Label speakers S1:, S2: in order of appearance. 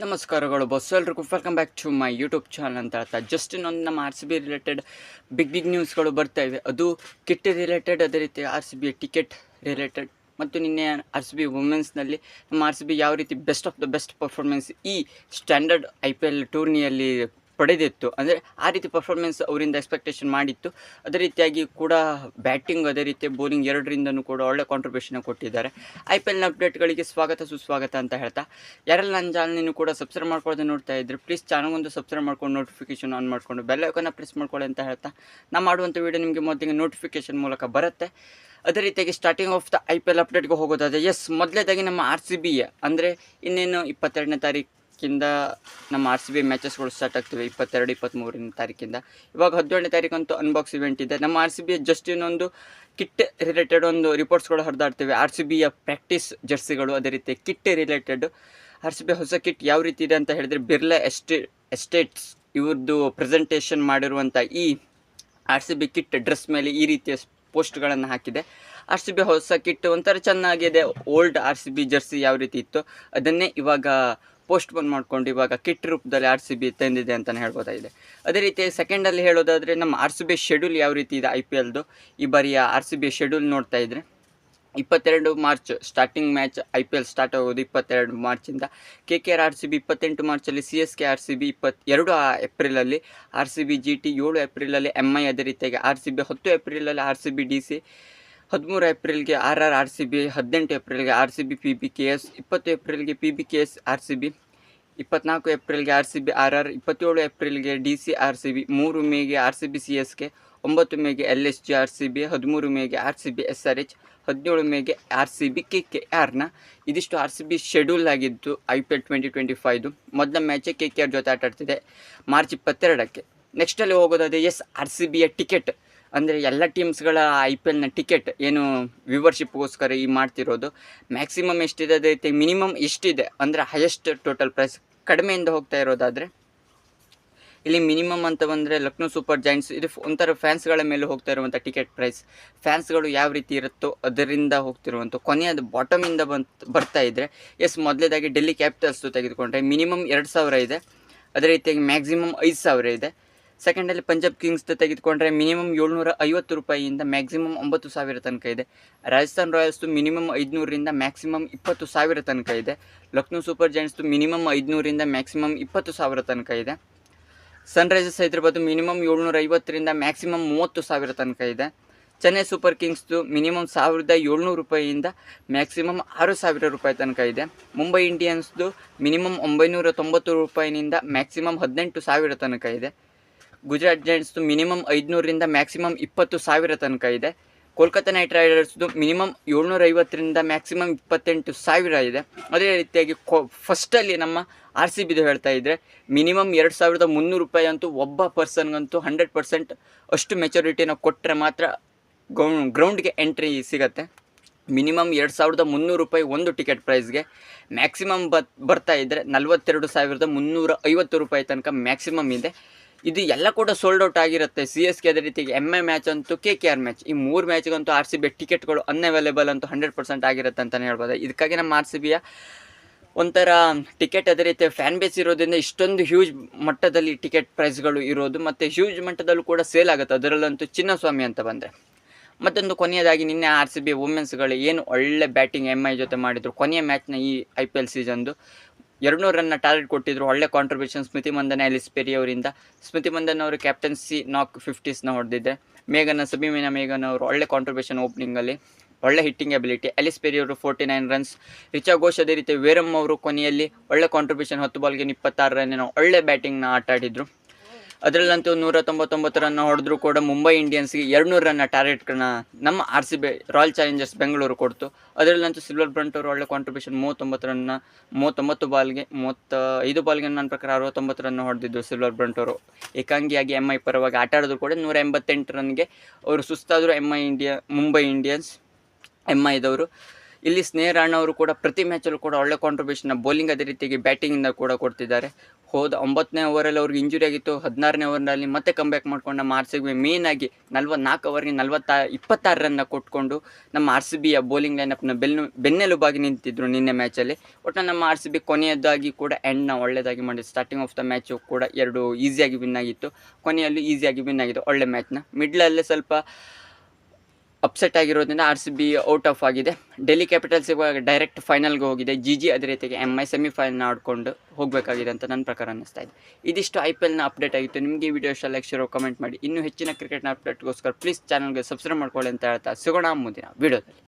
S1: ನಮಸ್ಕಾರಗಳು ಬಸ್ ಎಲ್ರಿಗೂ. Welcome back to my YouTube channel ಅಂತ ಹೇಳ್ತಾ. ಜಸ್ಟ್ ಇನ್ನೊಂದು ನಮ್ಮ R C B related big big ನ್ಯೂಸ್ಗಳು ಬರ್ತಾ ಇವೆ. ಅದು ಕಿಟ್ ರಿಲೇಟೆಡ್ ಅದೇ ರೀತಿ R C B ticket related ಮತ್ತು ನಿನ್ನೆ ಆರ್ ಸಿ ಬಿ ವುಮೆನ್ಸ್ನಲ್ಲಿ ನಮ್ಮ ಆರ್ ಸಿ ಬಿ ಯಾವ ರೀತಿ best of the best performance ಈ ಸ್ಟ್ಯಾಂಡರ್ಡ್ ಐ ಪಿ ಎಲ್ ಟೂರ್ನಿಯಲ್ಲಿ ಪಡೆದಿತ್ತು. ಅಂದರೆ ಆ ರೀತಿ ಪರ್ಫಾರ್ಮೆನ್ಸ್ ಅವರಿಂದ ಎಕ್ಸ್ಪೆಕ್ಟೇಷನ್ ಮಾಡಿತ್ತು. ಅದೇ ರೀತಿಯಾಗಿ ಕೂಡ ಬ್ಯಾಟಿಂಗ್ ಅದೇ ರೀತಿ ಬೌಲಿಂಗ್ ಎರಡರಿಂದನೂ ಕೂಡ ಒಳ್ಳೆ ಕಾಂಟ್ರಿಬ್ಯೂಷನ್ ಕೊಟ್ಟಿದ್ದಾರೆ. ಐ ಪಿ ಎಲ್ನ ಅಪ್ಡೇಟ್ಗಳಿಗೆ ಸ್ವಾಗತ, ಸುಸ್ವಾಗತ ಅಂತ ಹೇಳ್ತಾ. ಯಾರೆಲ್ಲ ನನ್ನ ಚಾನಲ್ನೂ ಕೂಡ ಸಬ್ಸ್ಕ್ರೈಬ್ ಮಾಡ್ಕೊಳ್ಳೋದು ನೋಡ್ತಾ ಇದ್ರೆ ಪ್ಲೀಸ್ ಚಾನಲ್ಗೊಂದು ಸಬ್ಸ್ಕ್ರೈಬ್ ಮಾಡ್ಕೊಂಡು ನೋಟಿಫಿಕೇಶನ್ ಆನ್ ಮಾಡಿಕೊಂಡು ಬೆಲ್ ಐಕನ್ನ ಪ್ರೆಸ್ ಮಾಡ್ಕೊಳ್ಳಿ ಅಂತ ಹೇಳ್ತಾ. ನಾ ಮಾಡುವಂಥ ವೀಡಿಯೋ ನಿಮಗೆ ಮೊದಲಿಗೆ ನೋಟಿಫಿಕೇಶನ್ ಮೂಲಕ ಬರುತ್ತೆ. ಅದೇ ರೀತಿಯಾಗಿ starting of the I P L ಅಪ್ಡೇಟ್ಗೆ ಹೋಗೋದಾದರೆ ಎಸ್ ಮೊದಲೇದಾಗಿ ನಮ್ಮ ಆರ್ ಸಿ ಬಿ ಅಂದರೆ ಇನ್ನೇನು ಇಪ್ಪತ್ತೆರಡನೇ ತಾರೀಕಿಂದ ನಮ್ಮ ಆರ್ ಸಿ ಬಿ ಮ್ಯಾಚಸ್ಗಳು ಸ್ಟಾರ್ಟ್ ಆಗ್ತವೆ, ಇಪ್ಪತ್ತೆರಡು ಇಪ್ಪತ್ತ್ಮೂರನೇ ತಾರೀಕಿಂದ. ಇವಾಗ ಹದಿನೇಳನೇ ತಾರೀಕಂತೂ ಅನ್ಬಾಕ್ಸ್ ಇವೆಂಟ್ ಇದೆ. ನಮ್ಮ ಆರ್ ಸಿ ಬಿ ಜಸ್ಟ್ ಇನ್ನೊಂದು ಕಿಟ್ ರಿಲೇಟೆಡ್ ಒಂದು ರಿಪೋರ್ಟ್ಸ್ಗಳು ಹರಿದಾಡ್ತೇವೆ. ಆರ್ ಸಿ ಬಿಯ ಪ್ರಾಕ್ಟೀಸ್ ಜರ್ಸಿಗಳು ಅದೇ ರೀತಿ kit related R C B ಹೊಸ ಕಿಟ್ ಯಾವ ರೀತಿ ಇದೆ ಅಂತ ಹೇಳಿದ್ರೆ ಬಿರ್ಲಾ ಎಸ್ಟೇ, ಎಸ್ಟೇಟ್ಸ್ ಇವ್ರದ್ದು ಪ್ರೆಸೆಂಟೇಷನ್ ಮಾಡಿರುವಂಥ ಈ R C B kit dress ಮೇಲೆ ಈ ರೀತಿಯ ಪೋಸ್ಟ್ಗಳನ್ನು ಹಾಕಿದೆ. ಆರ್ ಸಿ ಬಿ ಹೊಸ ಕಿಟ್ ಒಂಥರ ಚೆನ್ನಾಗಿದೆ. Old R C B jersey ಯಾವ ರೀತಿ ಇತ್ತು ಅದನ್ನೇ ಇವಾಗ ಪೋಸ್ಟ್ ಬಂದ್ ಮಾಡ್ಕೊಂಡು ಇವಾಗ ಕಿಟ್ ರೂಪದಲ್ಲಿ ಆರ್ ಸಿ ಬಿ ತಂದಿದೆ ಅಂತಲೇ ಹೇಳ್ಬೋದಾಗಿದೆ ಅದೇ ರೀತಿ ಸೆಕೆಂಡಲ್ಲಿ ಹೇಳೋದಾದರೆ ನಮ್ಮ ಆರ್ ಸಿ ಬಿ ಶೆಡ್ಯೂಲ್ ಯಾವ ರೀತಿ ಇದೆ ಐ ಪಿ ಎಲ್ದು ಈ ಬಾರಿಯ ಆರ್ ಸಿ ಬಿ ಶೆಡ್ಯೂಲ್ ನೋಡ್ತಾ ಇದ್ದರೆ ಇಪ್ಪತ್ತೆರಡು March starting match I P L start ಆಗೋದು ಇಪ್ಪತ್ತೆರಡು ಮಾರ್ಚಿಂದ. K K R R C B ಇಪ್ಪತ್ತೆಂಟು ಮಾರ್ಚಲ್ಲಿ, C S K R C B ಇಪ್ಪತ್ತೆರಡು ಏಪ್ರಿಲಲ್ಲಿ, R C B G T ಏಳು ಏಪ್ರಿಲಲ್ಲಿ ಎಂ ಐ ಅದೇ ರೀತಿಯಾಗಿ ಆರ್ ಸಿ ಬಿ ಹತ್ತು ಏಪ್ರಿಲಲ್ಲಿ, R C B D C ಹದಿಮೂರು ಏಪ್ರಿಲ್ಗೆ R R R C B ಹದಿನೆಂಟು ಏಪ್ರಿಲ್ಗೆ R C B P B K S ಇಪ್ಪತ್ತು ಏಪ್ರಿಲ್ಗೆ P B K S R C B ಇಪ್ಪತ್ನಾಲ್ಕು ಏಪ್ರಿಲ್ಗೆ R C B R R ಇಪ್ಪತ್ತೇಳು ಏಪ್ರಿಲ್ಗೆ D C R C B ಮೂರು ಮೇಗೆ R C B C S K ಒಂಬತ್ತು ಮೇಗೆ L S G R C B ಹದಿಮೂರು ಮೇಗೆ R C B S R H ಹದಿನೇಳು ಮೇಗೆ R C B K K ಆರ್ನ ಇದಿಷ್ಟು R C B schedule ಆಗಿದ್ದು I P L twenty twenty ಫೈವ್ದು. ಮೊದಲ match K K R ಜೊತೆ ಆಟ ಆಡ್ತಿದೆ ಮಾರ್ಚ್ ಇಪ್ಪತ್ತೆರಡಕ್ಕೆ. ನೆಕ್ಸ್ಟಲ್ಲಿ ಹೋಗೋದಾದ್ರೆ ಎಸ್ ಆರ್ ಸಿ ಬಿಯ ಟಿಕೆಟ್. ಅಂದರೆ ಎಲ್ಲ ಟೀಮ್ಸ್ಗಳ ಐ ಪಿ ಎಲ್ನ ಟಿಕೆಟ್ ಏನು ವ್ಯೂವರ್ಶಿಪ್ಗೋಸ್ಕರ ಈ ಮಾಡ್ತಿರೋದು. ಮ್ಯಾಕ್ಸಿಮಮ್ ಎಷ್ಟಿದೆ ಅದೇ ರೀತಿ ಮಿನಿಮಮ್ ಎಷ್ಟಿದೆ ಅಂದರೆ ಹೈಯೆಸ್ಟ್ ಟೋಟಲ್ ಪ್ರೈಸ್ ಕಡಿಮೆಯಿಂದ ಹೋಗ್ತಾ ಇರೋದಾದರೆ, ಇಲ್ಲಿ ಮಿನಿಮಮ್ ಅಂತ ಬಂದರೆ ಲಕ್ನೋ ಸೂಪರ್ ಜಾಯಿಂಟ್ಸ್ ಇದು ಒಂಥರ ಫ್ಯಾನ್ಸ್ಗಳ ಮೇಲೆ ಹೋಗ್ತಾ ಇರುವಂಥ ಟಿಕೆಟ್ ಪ್ರೈಸ್ ಫ್ಯಾನ್ಸ್ಗಳು ಯಾವ ರೀತಿ ಇರುತ್ತೋ ಅದರಿಂದ ಹೋಗ್ತಿರುವಂಥ ಕೊನೆಯದು ಬಾಟಮಿಂದ ಬಂತ್, ಬರ್ತಾ ಇದ್ದರೆ ಎಸ್ ಮೊದಲೇದಾಗಿ ಡೆಲ್ಲಿ ಕ್ಯಾಪಿಟಲ್ಸ್ ತೆಗೆದುಕೊಂಡ್ರೆ ಮಿನಿಮಮ್ ಎರಡು ಸಾವಿರ ಇದೆ. ಅದೇ ರೀತಿಯಾಗಿ ಮ್ಯಾಕ್ಸಿಮಮ್ ಐದು ಸಾವಿರ ಇದೆ. ಸೆಕೆಂಡಲ್ಲಿ ಪಂಜಾಬ್ ಕಿಂಗ್ಸ್ದು ತೆಗೆದುಕೊಂಡ್ರೆ ಮಿನಿಮಮ್ ಏಳ್ನೂರ ಐವತ್ತು ರೂಪಾಯಿಯಿಂದ ಮ್ಯಾಕ್ಸಿಮಮ್ ಒಂಬತ್ತು ಸಾವಿರ ತನಕ ಇದೆ. ರಾಜಸ್ಥಾನ್ ರಾಯಲ್ಸ್ದು ಮಿನಿಮಮ್ ಐದುನೂರರಿಂದ ಮ್ಯಾಕ್ಸಿಮಮ್ ಇಪ್ಪತ್ತು ಸಾವಿರ ತನಕ ಇದೆ. ಲಕ್ನೋ ಸೂಪರ್ ಜೈಂಟ್ಸ್ದು ಮಿನಿಮಮ್ ಐದುನೂರಿಂದ ಮ್ಯಾಕ್ಸಿಮಮ್ ಇಪ್ಪತ್ತು ಸಾವಿರ ತನಕ ಇದೆ. ಸನ್ರೈಸರ್ಸ್ ಹೈದರಾಬಾದ್ ಮಿನಿಮಮ್ ಏಳ್ನೂರ ಐವತ್ತರಿಂದ ಮ್ಯಾಕ್ಸಿಮಮ್ ಮೂವತ್ತು ಸಾವಿರ ತನಕ ಇದೆ. ಚೆನ್ನೈ ಸೂಪರ್ ಕಿಂಗ್ಸ್ದು ಮಿನಿಮಮ್ ಸಾವಿರದ ಏಳ್ನೂರು ರೂಪಾಯಿಯಿಂದ ಮ್ಯಾಕ್ಸಿಮಮ್ ಆರು ಸಾವಿರ ರೂಪಾಯಿ ತನಕ ಇದೆ. ಮುಂಬೈ ಇಂಡಿಯನ್ಸ್ದು ಮಿನಿಮಮ್ ಒಂಬೈನೂರ ತೊಂಬತ್ತು ರೂಪಾಯಿನಿಂದ ಮ್ಯಾಕ್ಸಿಮಮ್ ಹದಿನೆಂಟು ಸಾವಿರ ತನಕ ಇದೆ. ಗುಜರಾತ್ ಜೈಂಟ್ಸ್ದು ಮಿನಿಮಮ್ ಐದುನೂರರಿಂದ ಮ್ಯಾಕ್ಸಿಮಮ್ ಇಪ್ಪತ್ತು ಸಾವಿರ ತನಕ ಇದೆ. ಕೋಲ್ಕತ್ತಾ ನೈಟ್ ರೈಡರ್ಸ್ದು ಮಿನಿಮಮ್ ಏಳ್ನೂರ ಐವತ್ತರಿಂದ ಮ್ಯಾಕ್ಸಿಮಮ್ ಇಪ್ಪತ್ತೆಂಟು ಸಾವಿರ ಇದೆ. ಅದೇ ರೀತಿಯಾಗಿ ಕೊ, ಫಸ್ಟಲ್ಲಿ ನಮ್ಮ ಆರ್ ಸಿ ಬಿದು ಹೇಳ್ತಾ ಇದ್ದರೆ ಮಿನಿಮಮ್ ಎರಡು ಸಾವಿರದ ಮುನ್ನೂರು ರೂಪಾಯಿ ಅಂತೂ ಒಬ್ಬ ಪರ್ಸನ್ಗಂತೂ ಹಂಡ್ರೆಡ್ ಪರ್ಸೆಂಟ್ ಅಷ್ಟು ಮೆಚುರಿಟಿನ ಕೊಟ್ಟರೆ ಮಾತ್ರ ಗೌ, ಗ್ರೌಂಡ್ಗೆ ಎಂಟ್ರಿ ಸಿಗತ್ತೆ. ಮಿನಿಮಮ್ ಎರಡು ಸಾವಿರದ ಮುನ್ನೂರು ರೂಪಾಯಿ ಒಂದು ಟಿಕೆಟ್ ಪ್ರೈಸ್ಗೆ. ಮ್ಯಾಕ್ಸಿಮಮ್ ಬತ್, ಬರ್ತಾ ಇದ್ದರೆ ನಲ್ವತ್ತೆರಡು ಸಾವಿರದ ಮುನ್ನೂರ ಐವತ್ತು ರೂಪಾಯಿ ತನಕ ಮ್ಯಾಕ್ಸಿಮಮ್ ಇದೆ. ಇದು ಎಲ್ಲ ಕೂಡ ಸೋಲ್ಡ್ ಔಟ್ ಆಗಿರುತ್ತೆ. ಸಿ ಎಸ್ ಕೆ ಅದೇ ರೀತಿಯಾಗಿ ಎಂ ಎ ಮ್ಯಾಚ್ ಅಂತೂ ಕೆ ಕೆ ಆರ್ ಮ್ಯಾಚ್ ಈ ಮೂರು ಮ್ಯಾಚ್ಗಂತೂ ಆರ್ ಸಿ ಬಿ ಟಿಕೆಟ್ಗಳು ಅನ್ಅವೈಲೇಬಲ್ ಅಂತೂ ಹಂಡ್ರೆಡ್ ಪರ್ಸೆಂಟ್ ಆಗಿರುತ್ತೆ ಅಂತಲೇ ಹೇಳ್ಬೋದು. ಇದಕ್ಕಾಗಿ ನಮ್ಮ ಆರ್ ಸಿ ಬಿಯ ಒಂಥರ ಟಿಕೆಟ್ ಅದೇ ರೀತಿ ಫ್ಯಾನ್ ಬೇಸ್ ಇರೋದ್ರಿಂದ ಇಷ್ಟೊಂದು ಹ್ಯೂಜ್ ಮಟ್ಟದಲ್ಲಿ ಟಿಕೆಟ್ ಪ್ರೈಸ್ಗಳು ಇರೋದು ಮತ್ತು ಹ್ಯೂಜ್ ಮಟ್ಟದಲ್ಲೂ ಕೂಡ ಸೇಲ್ ಆಗುತ್ತೆ. ಅದರಲ್ಲಂತೂ ಚಿನ್ನಸ್ವಾಮಿ ಅಂತ ಬಂದರೆ. ಮತ್ತೊಂದು ಕೊನೆಯದಾಗಿ ನಿನ್ನೆ ಆರ್ ಸಿ ಬಿ ವುಮೆನ್ಸ್ಗಳು ಏನು ಒಳ್ಳೆ ಬ್ಯಾಟಿಂಗ್ ಎಂ ಐ ಜೊತೆ ಮಾಡಿದರು. ಕೊನೆಯ ಮ್ಯಾಚ್ನ ಈ ಐ ಪಿ ಎಲ್ ಸೀಸನ್ದು ಎರಡುನೂರು ರನ್ನ ಟಾರ್ಗೆಟ್ ಕೊಟ್ಟಿದ್ರು. ಒಳ್ಳೆ ಕಾಂಟ್ರಿಬ್ಯೂಷನ್ ಸ್ಮೃತಿ ಮಂದನೆ ಎಲಿಸ್ ಪೆರಿ ಅವರಿಂದ. ಸ್ಮೃತಿ ಮಂದನ್ ಅವರು ಕ್ಯಾಪ್ಟನ್ಸಿ ನಾಕ್ ಫಿಫ್ಟೀಸ್ನ ಹೊಡೆದಿದ್ದೆ ಮೇಘನ, ಸಬಿಮಿನ ಮೇಘನ್ ಅವರು ಒಳ್ಳೆ ಕಾಂಟ್ರಿಬ್ಯೂಷನ್ ಓಪನಿಂಗಲ್ಲಿ ಒಳ್ಳೆ ಹಿಟ್ಟಿಂಗ್ ಅಬಿಲಿಟಿ ಅಲಿಸ್ ಪೆರಿ ಅವರು forty nine runs Richa Ghosh ಅದೇ ರೀತಿ ವೇರಮ್ ಅವರು ಕೊನೆಯಲ್ಲಿ ಒಳ್ಳೆ ಕಾಂಟ್ರಿಬ್ಯೂಷನ್ ಹತ್ತು ಬಾಲ್ಗೆ ಇಪ್ಪತ್ತಾರು ರನ್ನಿನ ಒಳ್ಳೆ ಬ್ಯಾಟಿಂಗ್ನ ಆಟ ಆಡಿದರು. ಅದರಲ್ಲಂತೂ ನೂರ ತೊಂಬತ್ತೊಂಬತ್ತು ರನ್ ಹೊಡೆದ್ರು ಕೂಡ ಮುಂಬೈ ಇಂಡಿಯನ್ಸ್ಗೆ ಎರಡುನೂರು ರನ್ನ ಟಾರ್ಗೆಟ್ಗಳನ್ನ ನಮ್ಮ R C B royal challengers Bengaluru ಕೊಡ್ತು. ಅದರಲ್ಲಂತೂ ಸಿಲ್ವರ್ ಬ್ರಂಟ್ ಅವರು ಒಳ್ಳೆ ಕಾಂಟ್ರಿಬ್ಯೂಷನ್ ಮೂವತ್ತೊಂಬತ್ತು ರನ್ನ ಮೂವತ್ತೊಂಬತ್ತು ಬಾಲ್ಗೆ ಮೂವತ್ತ ಐದು ಬಾಲ್ಗೆ ನನ್ನ ಪ್ರಕಾರ ಅರವತ್ತೊಂಬತ್ತು ರನ್ ಹೊಡೆದಿದ್ದು ಸಿಲ್ವರ್ ಬ್ರಂಟ್ ಅವರು. ಏಕಾಂಗಿಯಾಗಿ ಎಂ ಐ ಪರವಾಗಿ ಆಟ ಆಡಿದ್ರು ಕೂಡ ನೂರ ಎಂಬತ್ತೆಂಟು ರನ್ಗೆ ಅವರು ಸುಸ್ತಾದರು M I India Mumbai Indians M ಐದವರು ಇಲ್ಲಿ ಸ್ನೇಹ ರಾಣಾ ಅವರು ಕೂಡ ಪ್ರತಿ ಮ್ಯಾಚಲ್ಲೂ ಕೂಡ ಒಳ್ಳೆ ಕಾಂಟ್ರಿಬ್ಯೂಷನ್ ಬೌಲಿಂಗ್ ಅದೇ ರೀತಿಯಾಗಿ ಬ್ಯಾಟಿಂಗಿಂದ ಕೂಡ ಕೊಡ್ತಿದ್ದಾರೆ. ಹೋದ ಒಂಬತ್ತನೇ ಓವರಲ್ಲಿ ಅವ್ರಿಗೆ ಇಂಜುರಿ ಆಗಿತ್ತು, ಹದಿನಾರನೇ ಓವರ್ನಲ್ಲಿ ಮತ್ತೆ ಕಂಬ್ಯಾಕ್ ಮಾಡ್ಕೊಂಡು ನಮ್ಮ ಆರ್ ಸಿ ಬಿ ಮೇನ್ ಆಗಿ ನಲ್ವತ್ನಾಲ್ಕು ಓವರ್ಗೆ ನಲ್ವತ್ತ ಇಪ್ಪತ್ತಾರರನ್ನು ಕೊಟ್ಕೊಂಡು ನಮ್ಮ ಆರ್ ಸಿ ಬಿಯ ಬೌಲಿಂಗ್ ಲೈನಪ್ನ ಬೆನ್ನು, ಬೆನ್ನೆಲುಬಾಗಿ ನಿಂತಿದ್ರು ನಿನ್ನೆ ಮ್ಯಾಚಲ್ಲಿ ಒಟ್ಟು ನಮ್ಮ ಆರ್ ಸಿ ಬಿ ಕೊನೆಯದಾಗಿ ಕೂಡ ಎಂಡ್ನ ಒಳ್ಳೆಯದಾಗಿ ಮಾಡಿದ್ರು. ಸ್ಟಾರ್ಟಿಂಗ್ ಆಫ್ ದ ಮ್ಯಾಚು ಕೂಡ ಎರಡು ಈಸಿಯಾಗಿ ವಿನ್ ಆಗಿತ್ತು. ಕೊನೆಯಲ್ಲಿ ಈಸಿಯಾಗಿ ವಿನ್ ಆಗಿತ್ತು. ಒಳ್ಳೆ ಮ್ಯಾಚ್ನ ಮಿಡ್ಲಲ್ಲೇ ಸ್ವಲ್ಪ ಅಪ್ಸೆಟ್ ಆಗಿರೋದ್ರಿಂದ R C B out of ಆಗಿದೆ. ಡೆಲ್ಲಿ ಕ್ಯಾಪಿಟಲ್ಸ್ ಇವಾಗ ಡೈರೆಕ್ಟ್ ಫೈನಲ್ಗೆ ಹೋಗಿದೆ. ಜಿ ಜಿ ಅದೇ ರೀತಿಗೆ ಎಂ ಐ ಸೆಮಿಫೈನಲ್ ಆಡ್ಕೊಂಡು ಹೋಗಬೇಕಾಗಿದೆ ಅಂತ ನನ್ನ ಪ್ರಕಾರ ಅನ್ನಿಸ್ತಾ ಇದೆ. ಇದಿಷ್ಟು ಐ ಪಿ ಎಲ್ನ ಅಪ್ಡೇಟ್ ಆಗಿತ್ತು. ನಿಮಗೆ ಈ ವಿಡಿಯೋ ಇಷ್ಟ ಲೈಕ್ ಕಮೆಂಟ್ ಮಾಡಿ. ಇನ್ನೂ ಹೆಚ್ಚಿನ ಕ್ರಿಕೆಟ್ನ ಅಪ್ಡೇಟ್ಗೋಸ್ಕರ ಪ್ಲೀಸ್ ಚಾನಲ್ಗೆ ಸಬ್ಸ್ಕ್ರೈಬ್ ಮಾಡ್ಕೊಳ್ಳಿ ಅಂತ ಹೇಳ್ತಾ ಸಿಗೋಣ ಮುಂದಿನ ವಿಡಿಯೋದಲ್ಲಿ